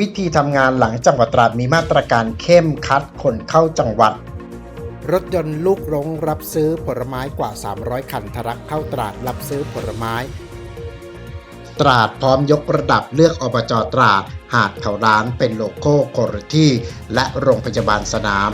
ร้องปรับวิธีทำงานหลังจังหวัดตราดมีมาตรการเข้มคัดคนเข้าจังหวัด รถยนต์ลูกรงรับซื้อผลไม้กว่า 300 คันทะลักเข้าตราดรับซื้อผลไม้ ตราดพร้อมยกระดับเลือกอบจตราด หาดเขาร้านเป็นโลโก้โคโรที่ และโรงพยาบาลสนาม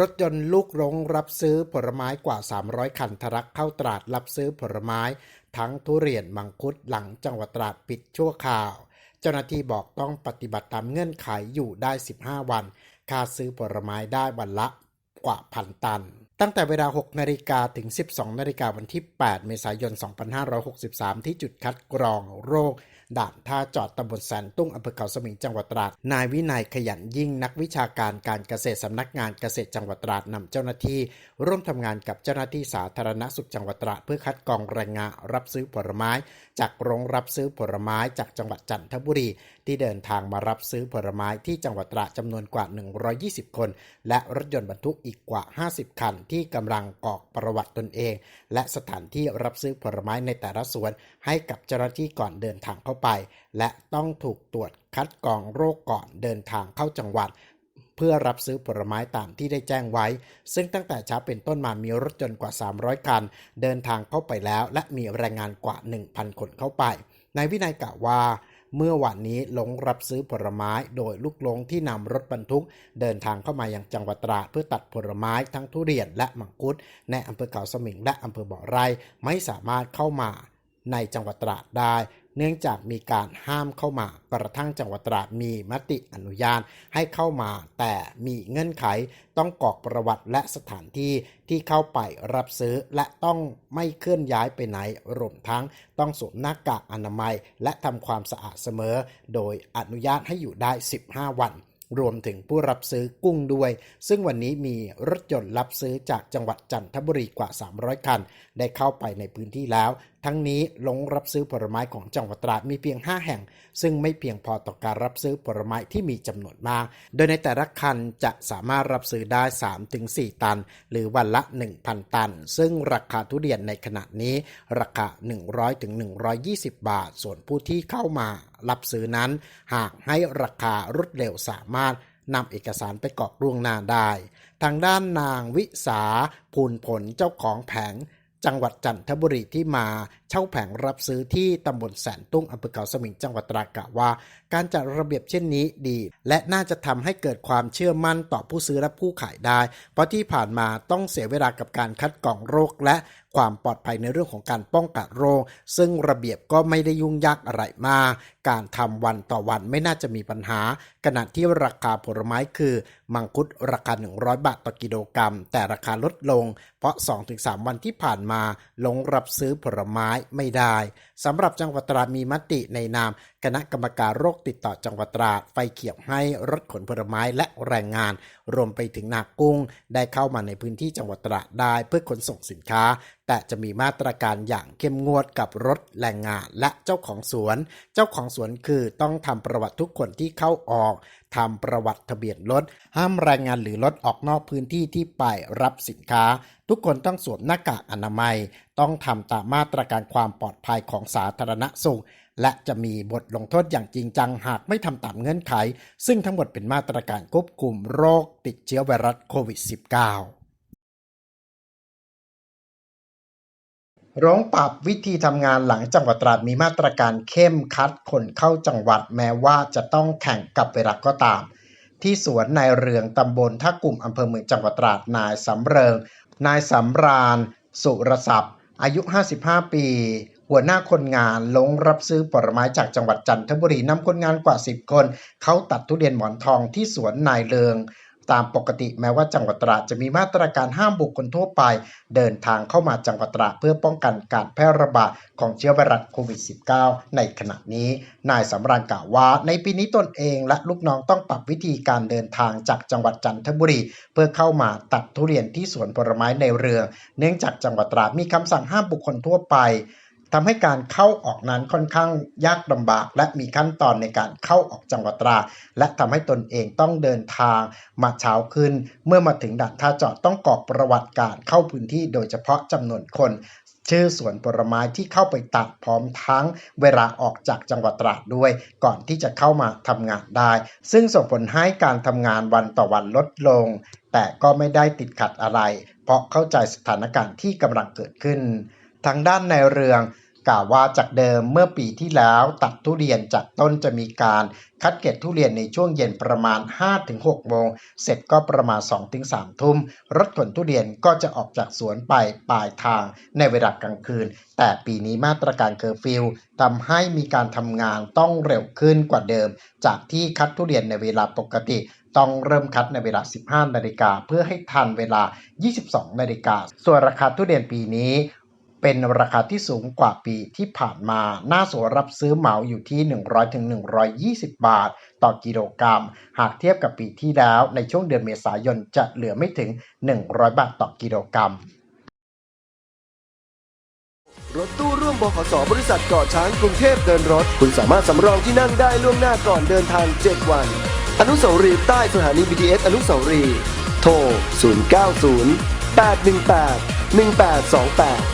รถยนต์ลูกรงรับซื้อผลไม้กว่า 300 คันทะลักเข้าตราดรับซื้อผลไม้ ทั้งทุเรียนมังคุดหลังจังหวัดตราดปิดชั่วคราว เจ้าหน้าที่บอกต้องปฏิบัติตามเงื่อนไขอยู่ได้ 15 วัน ค่าซื้อผลไม้ได้วันละกว่าพันตัน ตั้งแต่เวลา 6 นาฬิกาถึง 12 นาฬิกาวันที่ 8 เมษายน 2563 ที่จุดคัดกรองโรค ด่านท่าจอดตำบลแสนตุ้งอำเภอเขาสมิงจังหวัดตราด นายวินัยขยันยิ่งนักวิชาการการเกษตรสำนักงานเกษตรจังหวัดตราดนำเจ้าหน้าที่ ร่วมทำงานกับเจ้าหน้าที่สาธารณสุขจังหวัดตราดเพื่อคัดกรองแรงงานรับซื้อผลไม้จากโรงรับซื้อผลไม้จากจังหวัดจันทบุรี ที่เดินทางมารับซื้อผลไม้ที่จังหวัดตราจำนวนกว่า 120 คน และรถยนต์บรรทุกอีกกว่า 50 คัน ที่กำลังกอกประวัติตนเอง และสถานที่รับซื้อผลไม้ในแต่ละสวน ให้กับเจ้าหน้าที่ก่อนเดินทางเข้าไป และต้องถูกตรวจคัดกรองโรคก่อนเดินทางเข้าจังหวัด เพื่อรับซื้อผลไม้ตามที่ได้แจ้งไว้ ซึ่งตั้งแต่เช้าเป็นต้นมามีรถยนต์กว่า 300 คัน เดินทางเข้าไปแล้ว และมีแรงงานกว่า 1,000 คนเข้าไปนายวินัยกล่าวว่าเมื่อวันนี้ลงรับซื้อผลไม้โดยลูกลงที่นำรถบรรทุก เดินทางเข้ามายังจังหวัดตราดเพื่อตัดผลไม้ทั้งทุเรียนและมังคุดในอำเภอเขาสมิงและอำเภอบ่อไร่ไม่สามารถเข้ามาในจังหวัดตราดได้ เนื่องจากมีการห้ามเข้ามากระทั่งจังหวัดตราดมีมติอนุญาตให้เข้ามา แต่มีเงื่อนไขต้องกรอกประวัติและสถานที่ที่เข้าไปรับซื้อและต้องไม่เคลื่อนย้ายไปไหนรวมทั้งต้องสวมหน้ากากอนามัย และทำความสะอาดเสมอ โดยอนุญาตให้อยู่ได้ 15 วันรวมถึงผู้รับซื้อกุ้งด้วย ซึ่งวันนี้มีรถยนต์รับซื้อจากจังหวัดจันทบุรีกว่า 300 คัน ได้เข้าไปในพื้นที่แล้ว ทั้งนี้ลงรับซื้อผลไม้ของจังหวัดตราดมีเพียง 5 แห่ง ซึ่งไม่เพียงพอต่อการรับซื้อผลไม้ที่มีจำนวนมาก โดยในแต่ละคันจะสามารถรับซื้อได้ 3-4 ตัน หรือวันละ 1,000 ตัน ซึ่งราคาทุเรียนในขณะนี้ ราคา 100-120 บาท ส่วนผู้ที่เข้ามารับซื้อนั้น หากให้ราคารวดเร็วสามารถนำเอกสารไปกรอกล่วงหน้าได้ ทางด้านนางวิสาภูลผลเจ้าของแผง จังหวัดจันทบุรีที่มาเช่าแผงรับซื้อที่ตำบลแสนตุ้งอำเภอเขาสมิงจังหวัดตรากกล่าวว่า การจัดระเบียบเช่นนี้ดี และน่าจะทำให้เกิดความเชื่อมั่นต่อผู้ซื้อและผู้ขายได้ เพราะที่ผ่านมาต้องเสียเวลากับการคัดกรองโรคและ ความปลอดภัยในเรื่องของการป้องกันโรค ซึ่งระเบียบก็ไม่ได้ยุ่งยากอะไรมาก การทำวันต่อวันไม่น่าจะมีปัญหา ขณะที่ราคาผลไม้คือ มังคุดราคา 100 บาทต่อกิโลกรัม แต่ราคาลดลง เพราะ 2-3 วันที่ผ่านมาลงรับซื้อผลไม้ไม่ได้สำหรับจังหวัดตราดมีมติในนามคณะกรรมการโรคติดต่อจังหวัดตราดไฟเขียวให้รถขนผลไม้และแรงงาน รวมไปถึงนากุ้ง ได้เข้ามาในพื้นที่จังหวัดตราดได้เพื่อขนส่งสินค้าแต่จะมีมาตรการอย่างเข้มงวดกับรถแรงงานและเจ้าของสวน เจ้าของสวนคือต้องทำประวัติทุกคนที่เข้าออกทำประวัติทะเบียนรถ ห้ามแรงงานหรือรถออกนอกพื้นที่ที่ไปรับสินค้า ทุกคนต้องสวมหน้ากากอนามัย ต้องทำตามมาตรการความปลอดภัยของสาธารณสุข และจะมีบทลงโทษอย่างจริงจังหากไม่ทำตามเงื่อนไข ซึ่งทั้งหมดเป็นมาตรการควบคุมโรคติดเชื้อไวรัสโควิด -19 ร้องปรับวิธีทำงานหลังจังหวัดตราดมีมาตรการเข้มคัดคนเข้าจังหวัดแม้ว่าจะต้องแข่งกับเวลาก็ตาม ที่สวนนายเรืองตำบลท่ากลุ่มอำเภอเมืองจังหวัดตราดนายสำเริง นายสำราญ สุรศัพท์ อายุ 55 ปี หัวหน้าคนงานลงรับซื้อผลไม้จากจังหวัดจันทบุรีนำคนงานกว่า 10 คน เขาตัดทุเรียนหมอนทองที่สวนนายเรือง ตามปกติแม้ว่าจังหวัดตราดจะมีมาตรการห้ามบุคคลทั่วไป เดินทางเข้ามาจังหวัดตราดเพื่อป้องกันการแพร่ระบาดของเชื้อไวรัสโควิด -19 ในขณะนี้ นายสำราญกล่าวว่า ในปีนี้ตนเองและลูกน้องต้องปรับวิธีการเดินทางจากจังหวัดจันทบุรี เพื่อเข้ามาตัดทุเรียนที่สวนผลไม้ในเรืองเนื่องจากจังหวัดตราดมีคำสั่งห้ามบุคคลทั่วไป ทำให้การเข้าออกนั้นค่อนข้างยากลำบาก และมีขั้นตอนในการเข้าออกจังหวัดตรา และทำให้ตนเองต้องเดินทางมาเช้าขึ้น เมื่อมาถึงด่านท่าจอดต้องกรอกประวัติการเข้าพื้นที่โดยเฉพาะจำนวนคน ชื่อสวนผลไม้ที่เข้าไปตัดพร้อมทั้งเวลาออกจากจังหวัดตราดด้วย ก่อนที่จะเข้ามาทำงานได้ ซึ่งส่งผลให้การทำงานวันต่อวันลดลง แต่ก็ไม่ได้ติดขัดอะไร เพราะเข้าใจสถานการณ์ที่กำลังเกิดขึ้น ทางด้านในเรือง กล่าวว่าจากเดิมเมื่อปีที่แล้วตัดทุเรียนจากต้นจะมีการคัดเก็บทุเรียนในช่วงเย็นประมาณ 5-6 โมง เสร็จก็ประมาณ 2-3 ทุ่ม รถขนทุเรียนก็จะออกจากสวนไปปลายทางในเวลากลางคืน แต่ปีนี้มาตรการเคอร์ฟิวทำให้มีการทำงานต้องเร็วขึ้นกว่าเดิม จากที่คัดทุเรียนในเวลาปกติ ต้องเริ่มคัดในเวลา 15 นาฬิกาเพื่อให้ทันเวลา 22 นาฬิกาส่วนราคาทุเรียนปีนี้ เป็นราคาที่สูงกว่าปีที่ผ่านมา หน้าสวนรับซื้อเหมาอยู่ที่ 100-120 บาท ต่อกิโลกรัม หากเทียบกับปีที่แล้วในช่วงเดือนเมษายนจะเหลือไม่ถึง 100 บาทต่อกิโลกรัมรถตู้ร่วมบขสบริษัทเกาะช้างกรุงเทพเดินรถ คุณสามารถสำรองที่นั่งได้ล่วงหน้าก่อนเดินทาง 7 วัน อนุสาวรีย์ใต้สถานี BTS อนุสาวรีย์โทร 090 818 1828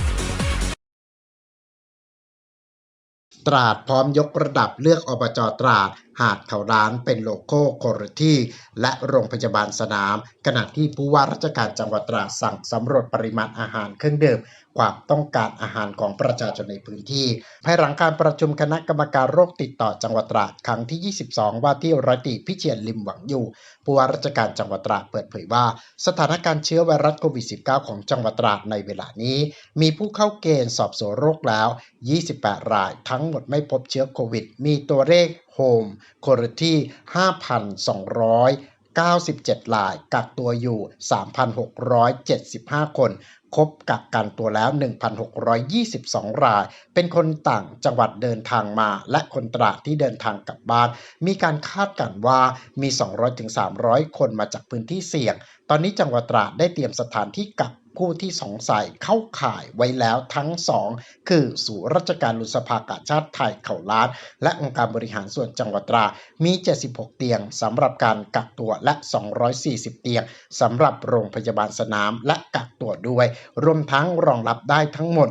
ตราดพร้อมยกระดับเลือกอบจตราด หาดเขาร้านเป็นโลโก้โคโรที่ และโรงพยาบาลสนาม ขณะที่ผู้ว่าราชการจังหวัดตราดสั่งสำรวจปริมาณอาหารเครื่องดื่ม ความต้องการอาหารของประชาชนในพื้นที่ภายหลังการประชุมคณะกรรมการโรคติดต่อจังหวัดตราดครั้งที่ 22 ว่าที่ร้อยตรีพิเชียนลิมหวังอยู่ผู้ว่าราชการจังหวัดตราดเปิดเผยว่า สถานการณ์เชื้อไวรัสโควิด -19 ของจังหวัดตราดในเวลานี้ มีผู้เข้าเกณฑ์สอบสวนโรคแล้ว 28 ราย ทั้งหมดไม่พบเชื้อโควิด มีตัวเลขโฮมโคโรที่ 5,297 ราย กักตัวอยู่ 3,675 คน ครบกักกันตัวแล้ว 1,622 ราย เป็นคนต่างจังหวัดเดินทางมา และคนตราที่เดินทางกลับบ้าน มีการคาดกันว่ามี 200-300 คนมาจากพื้นที่เสี่ยง ตอนนี้จังหวัดตราได้เตรียมสถานที่กัก ผู้ที่สงสัยเข้าข่ายไว้แล้วทั้งสองคือสู่ราชการลุสภากาชาติไทยเขาล้าน และองค์การบริหารส่วนจังหวัดตราดมี 76 เตียงสำหรับการกักตัวและ 240 เตียงสำหรับโรงพยาบาลสนามและกักตัวด้วย รวมทั้งรองรับได้ทั้งหมด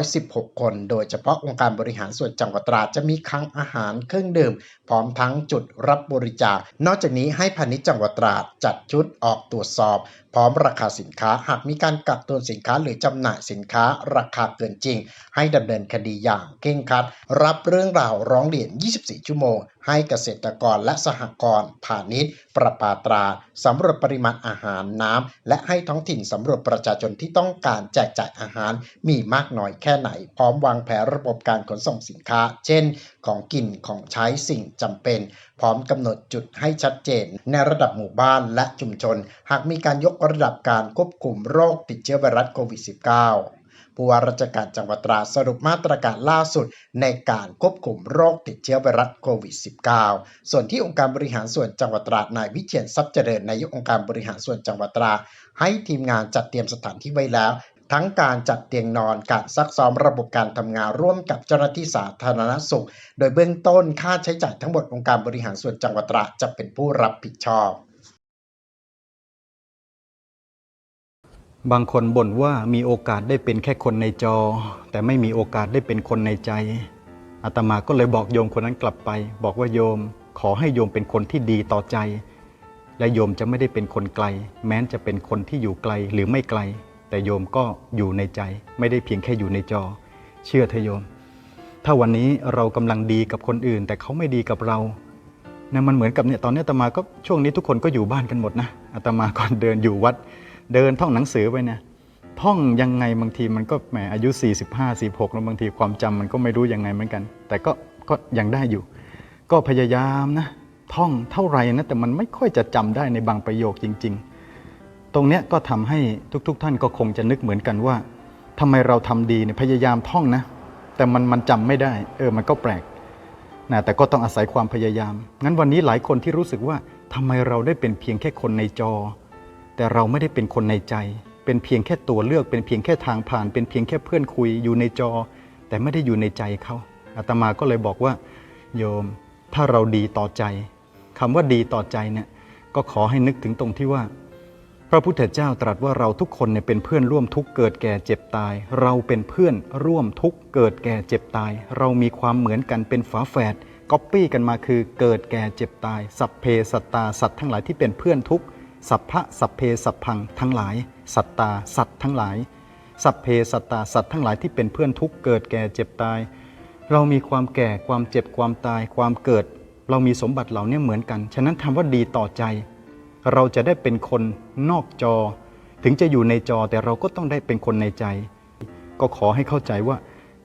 316 คน โดยเฉพาะองค์การบริหารส่วนจังหวัดตราดจะมีคลังอาหารเครื่องดื่ม พร้อมทั้งจุดรับบริจาค นอกจากนี้ให้พาณิชย์จังหวัดตราดจัดชุดออกตรวจสอบ พร้อมราคาสินค้า หากมีการกักตุนสินค้าหรือจำหน่ายสินค้าราคาเกินจริง ให้ดำเนินคดีอย่างเคร่งครัด รับเรื่องราวร้องเรียน 24 ชั่วโมง ให้เกษตรกรและสหกรณ์พาณิชย์ ประปาตราสำรวจปริมาณอาหารน้ำ และให้ท้องถิ่นสำรวจประชาชนที่ต้องการแจกจ่ายอาหารมีมากน้อยแค่ไหน พร้อมวางแผนระบบการขนส่งสินค้า เช่น ของกินของใช้สิ่งจำเป็น พร้อมกำหนดจุดให้ชัดเจน ในระดับหมู่บ้านและชุมชน หากมีการยกระดับการควบคุมโรคติดเชื้อไวรัสโควิด -19 ผู้ว่าราชการจังหวัดตราสรุปมาตรการล่าสุดในการควบคุมโรคติดเชื้อไวรัสโควิด -19 ส่วนที่องค์การบริหารส่วนจังหวัดตรานายวิเชียนทรัพย์เจริญนายกองค์การบริหารส่วนจังหวัดตรา ให้ทีมงานจัดเตรียมสถานที่ไว้แล้วทั้งการจัดเตียงนอน การซักซ้อมระบบการทำงานร่วมกับเจ้าหน้าที่สาธารณสุข โดยเบื้องต้นค่าใช้จ่ายทั้งหมดองค์การบริหารส่วนจังหวัดตราจะเป็นผู้รับผิดชอบ บางคนบ่นว่ามีโอกาสได้เป็นแค่คนในจอ แต่ไม่มีโอกาสได้เป็นคนในใจอาตมาก็เลยบอกโยมคนนั้นกลับไป บอกว่าโยม ขอให้โยมเป็นคนที่ดีต่อใจ และโยมจะไม่ได้เป็นคนไกล แม้นจะเป็นคนที่อยู่ไกลหรือไม่ไกล แต่โยมก็อยู่ในใจ ไม่ได้เพียงแค่อยู่ในจอ เชื่อเถอะโยม ถ้าวันนี้เรากำลังดีกับคนอื่น แต่เขาไม่ดีกับเรานะมันเหมือนกับเนี่ยตอนนี้อาตมาก็ช่วงนี้ทุกคนก็อยู่บ้านกันหมดนะอาตมาก่อนเดินอยู่วัด เดินท่องหนังสือไปเนี่ยท่องยังไงบางทีมันก็แหมอายุ 45 46 แล้วบางทีความจำมันก็ไม่รู้ยังไงเหมือนกัน แต่ก็ก็ยังได้อยู่ ก็พยายามนะท่องเท่าไหร่นะแต่มันไม่ค่อยจะจำได้ในบางประโยคจริง ๆ ตรงเนี้ยก็ทำให้ทุกๆท่านก็คงจะนึกเหมือนกันว่าทำไมเราทำดีเนี่ยพยายามท่องนะ แต่มันมันจำไม่ได้ เออมันก็แปลกนะแต่ก็ต้องอาศัยความพยายาม งั้นวันนี้หลายคนที่รู้สึกว่าทำไมเราได้เป็นเพียงแค่คนในจอ แต่เราไม่ได้เป็นคนในใจ เป็นเพียงแค่ตัวเลือก เป็นเพียงแค่ทางผ่าน เป็นเพียงแค่เพื่อนคุยอยู่ในจอ แต่ไม่ได้อยู่ในใจเขาอาตมาก็เลยบอกว่า โยม ถ้าเราดีต่อใจคำว่าดีต่อใจเนี่ยก็ขอให้นึกถึงตรงที่ว่า พระพุทธเจ้าตรัสว่าเราทุกคนเนี่ยเป็นเพื่อนร่วมทุกข์เกิดแก่เจ็บตาย เราเป็นเพื่อนร่วมทุกข์เกิดแก่เจ็บตาย เรามีความเหมือนกันเป็นฝาแฝดก๊อปปี้กันมาคือเกิดแก่เจ็บตาย สัพเพสัตตาสัตว์ทั้งหลายที่เป็นเพื่อนทุกข์ สัพพะสัพเพสัพพังทั้งหลาย สัตตา สัตว์ทั้งหลาย สัพเพสัตตาสัตว์ทั้งหลายที่เป็นเพื่อนทุกเกิดแก่เจ็บตาย เรามีความแก่ความเจ็บความตายความเกิด เรามีสมบัติเหล่านี้เหมือนกัน ฉะนั้นคำว่าดีต่อใจ เราจะได้เป็นคนนอกจอ ถึงจะอยู่ในจอแต่เราก็ต้องได้เป็นคนในใจ ก็ขอให้เข้าใจว่า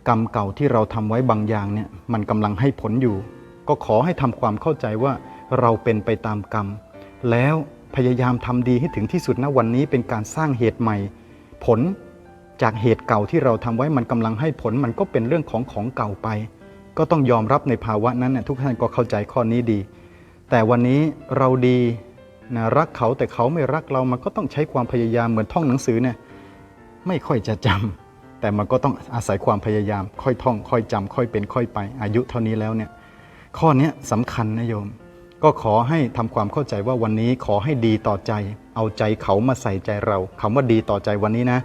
กรรมเก่าที่เราทำไว้บางอย่างเนี่ยมันกำลังให้ผลอยู่ ก็ขอให้ทำความเข้าใจว่าเราเป็นไปตามกรรม แล้ว พยายามทำดีให้ถึงที่สุดนะวันนี้เป็นการสร้างเหตุใหม่ ผลจากเหตุเก่าที่เราทำไว้มันกำลังให้ผลมันก็เป็นเรื่องของของเก่าไป ก็ต้องยอมรับในภาวะนั้นนะทุกท่านก็เข้าใจข้อนี้ดี แต่วันนี้เราดีนะรักเขาแต่เขาไม่รักเรามันก็ต้องใช้ความพยายามเหมือนท่องหนังสือเนี่ยไม่ค่อยจะจำแต่มันก็ต้องอาศัยความพยายาม ค่อยท่อง ค่อยจำค่อยเป็นค่อยไป อายุเท่านี้แล้วเนี่ยข้อนี้สำคัญนะโยม ก็ขอให้ทำความเข้าใจว่าวันนี้ขอให้ดีต่อใจ เอาใจเขามาใส่ใจเราคำว่าดีต่อใจวันนี้นะ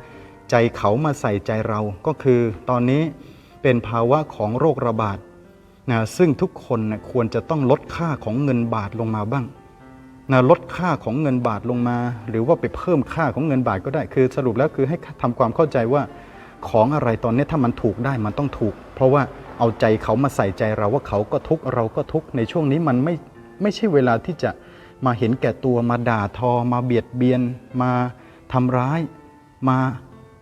ใจเขามาใส่ใจเราก็คือตอนนี้เป็นภาวะของโรคระบาดนะซึ่งทุกคนนะควรจะต้องลดค่าของเงินบาทลงมาบ้างนะลดค่าของเงินบาทลงมา หรือว่าไปเพิ่มค่าของเงินบาทก็ได้คือ สรุปแล้วคือให้ทำความเข้าใจว่าของอะไรตอนนี้ถ้ามันถูกได้มันต้องถูก เพราะว่าเอาใจเขามาใส่ใจเราว่าเขาก็ทุกเราก็ทุกในช่วงนี้มันไม่ ไม่ใช่เวลาที่จะมาเห็นแก่ตัวมาด่าทอ มาเบียดเบียน มาทำร้าย มา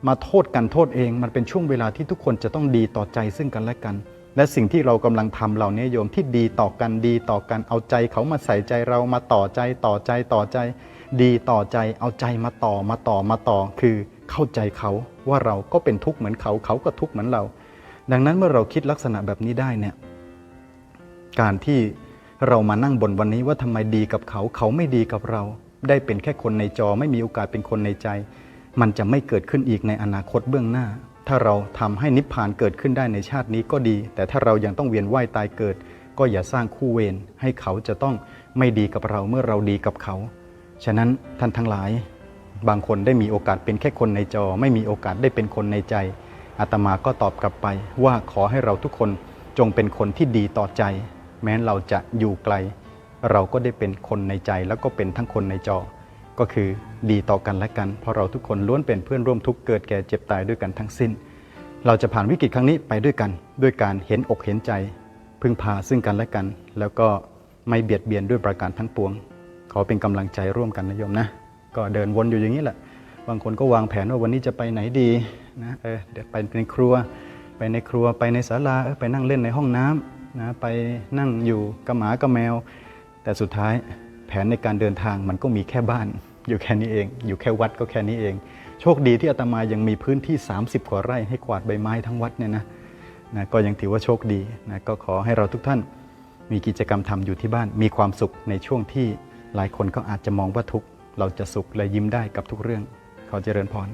มาโทษกันโทษเอง มันเป็นช่วงเวลาที่ทุกคนจะต้องดีต่อใจซึ่งกันและกัน และสิ่งที่เรากำลังทำเหล่านี้โยมที่ดีต่อกันดีต่อกันเอาใจเขามาใส่ใจเรามาต่อใจต่อใจต่อใจ ดีต่อใจเอาใจมาต่อมาต่อมาต่อ คือเข้าใจเขาว่าเราก็เป็นทุกข์เหมือนเขาเขาก็ทุกข์เหมือนเรา ดังนั้นเมื่อเราคิดลักษณะแบบนี้ได้เนี่ยการที่ เรามานั่งบนวันนี้ว่าทำไมดีกับเขา เขาไม่ดีกับเรา ได้เป็นแค่คนในจอไม่มีโอกาสเป็นคนในใจ มันจะไม่เกิดขึ้นอีกในอนาคตเบื้องหน้า ถ้าเราทำให้นิพพานเกิดขึ้นได้ในชาตินี้ก็ดี แต่ถ้าเรายังต้องเวียนว่ายตายเกิด ก็อย่าสร้างคู่เวรให้เขาจะต้องไม่ดีกับเราเมื่อเราดีกับเขา ฉะนั้นท่านทั้งหลาย บางคนได้มีโอกาสเป็นแค่คนในจอ ไม่มีโอกาสได้เป็นคนในใจอาตมาก็ตอบกลับไปว่าขอให้เราทุกคนจงเป็นคนที่ดีต่อใจ แม้เราจะอยู่ไกล เราก็ได้เป็นคนในใจแล้วก็เป็นทั้งคนในจอ ก็คือดีต่อกันและกัน เพราะเราทุกคนล้วนเป็นเพื่อนร่วมทุกข์เกิดแก่เจ็บตายด้วยกันทั้งสิ้น เราจะผ่านวิกฤตครั้งนี้ไปด้วยกัน ด้วยการเห็นอกเห็นใจ พึ่งพาซึ่งกันและกัน แล้วก็ไม่เบียดเบียนด้วยประการทั้งปวง ขอเป็นกำลังใจร่วมกันนะโยมนะ ก็เดินวนอยู่อย่างนี้แหละ บางคนก็วางแผนว่าวันนี้จะไปไหนดีนะเออเดี๋ยวไปในครัว ไปในครัวไปในศาลาเออไปนั่งเล่นในห้องน้ำ นะไปนั่งอยู่กับหมากับแมว แต่สุดท้ายแผนในการเดินทางมันก็มีแค่บ้าน อยู่แค่นี้เอง อยู่แค่วัดก็แค่นี้เอง โชคดีที่อาตมายังมีพื้นที่ 30 กว่าไร่ให้กวาดใบไม้ทั้งวัดเนี่ยนะนะก็ยังถือว่าโชคดีนะก็ขอให้เราทุกท่านมีกิจกรรมทำอยู่ที่บ้าน มีความสุขในช่วงที่หลายคนก็อาจจะมองว่าทุกเราจะสุขและยิ้มได้กับทุกเรื่องขอเจริญพร